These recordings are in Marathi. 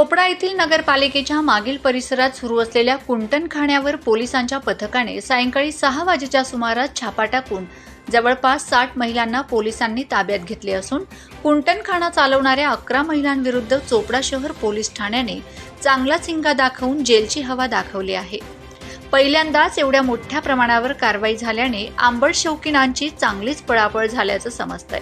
चोपडा येथील नगरपालिकेच्या मागील परिसरात सुरू असलेल्या कुंटणखाण्यावर पोलिसांच्या पथकाने सायंकाळी सहा वाजेच्या सुमारास छापा टाकून जवळपास साठ महिलांना पोलिसांनी ताब्यात घेतले असून कुंटणखाना चालवणाऱ्या अकरा महिलांविरुद्ध चोपडा शहर पोलीस ठाण्याने चांगला चिंगा दाखवून जेलची हवा दाखवली आहे. पहिल्यांदाच एवढ्या मोठ्या प्रमाणावर कारवाई झाल्याने आंबड शौकीनांची चांगलीच पळापळ झाल्याचं समजतंय.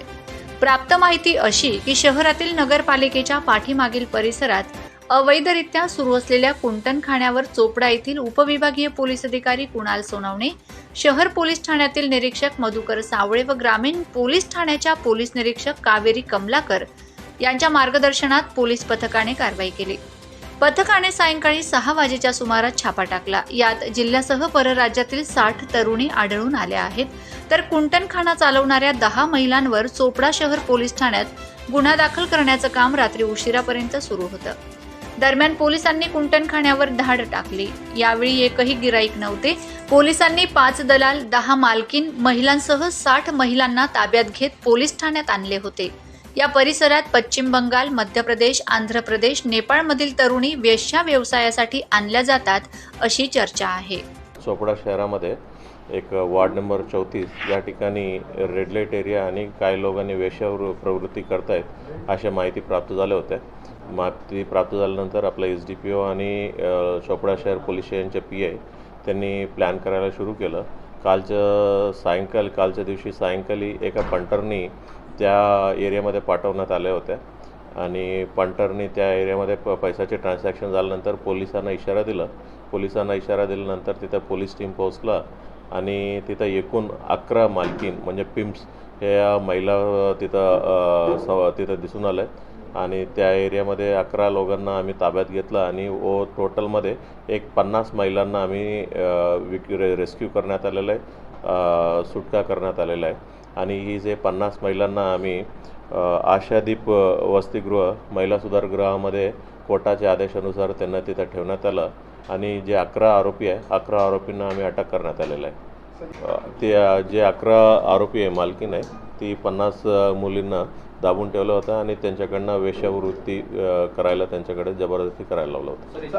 प्राप्त माहिती अशी की शहरातील नगरपालिकेच्या पाठीमागील परिसरात अवैधरित्या सुरू असलेल्या कुंटणखाण्यावर चोपडा येथील उपविभागीय पोलीस अधिकारी कुणाल सोनवणे शहर पोलीस ठाण्यातील निरीक्षक मधुकर सावळे व ग्रामीण पोलीस ठाण्याच्या पोलीस निरीक्षक कावेरी कमलाकर यांच्या मार्गदर्शनात पोलीस पथकाने कारवाई केली. पथकाने सायंकाळी सहा वाजेच्या सुमारास छापा टाकला. यात जिल्ह्यासह परराज्यातील साठ तरुणी आढळून आल्या आहेत. तर कुंटणखाना चालवणाऱ्या दहा महिलांवर चोपडा शहर पोलीस ठाण्यात गुन्हा दाखल करण्याचं काम रात्री उशिरापर्यंत सुरू होतं. दरम्यान पोलिसांनी कुंटणखाण्यावर धाड टाकली. यावेळी एकही गिराईक नव्हते. पोलिसांनी पाच दलाल दहा मालकीन महिलांसह साठ महिलांना ताब्यात घेत पोलीस ठाण्यात आणले होते. या परिसरात पश्चिम बंगाल मध्य प्रदेश आंध्र प्रदेश नेपाळमधील तरुणी वेश्या व्यवसायासाठी आणल्या जातात अशी चर्चा आहे. चोपडा शहरामध्ये एक वार्ड नंबर चौतीस या ठिकाणी रेड लाइट एरिया आणि काही लोकांनी वेश्यावर प्रवृत्ती करतायत अशा माहिती प्राप्त झाल्या होत्या. माहिती प्राप्त झाल्यानंतर आपला एस डी पी ओ आणि चोपडा शहर पोलीस स्टेशनचे पी आय त्यांनी प्लॅन करायला सुरू केलं. कालचं सायंकाल कालच्या दिवशी सायंकाळी एका पंटरनी त्या एरियामध्ये पाठवण्यात आल्या होत्या आणि पंटरनी त्या एरियामध्ये प पैशाचे ट्रान्झॅक्शन झाल्यानंतर पोलिसांना इशारा दिला. पोलिसांना इशारा दिल्यानंतर तिथं पोलीस टीम पोहोचला आणि तिथं एकूण अकरा मालकीन म्हणजे पिम्प्स ह्या महिला तिथं स तिथं दिसून आल्या आणि त्या एरियामध्ये अकरा लोकांना आम्ही ताब्यात घेतलं आणि ओ टोटलमध्ये एक पन्नास महिलांना आम्ही विक रे रेस्क्यू करण्यात आलेलं आहे सुटका करण्यात आलेला आहे. आणि ही जे पन्नास महिलांना आम्ही आशादीप वसतिगृह महिला सुधारगृहामध्ये कोर्टाच्या आदेशानुसार त्यांना तिथं ठेवण्यात आलं. आणि जे अकरा आरोपी आहे अकरा आरोपींना आम्ही अटक करण्यात आलेलं आहे. ते जे अकरा आरोपी आहे मालकीन आहे ती पन्नास मुलींना दाबून ठेवलं होतं आणि त्यांच्याकडनं वेश्यावृत्ती करायला त्यांच्याकडे जबरदस्ती करायला लावलं होतं.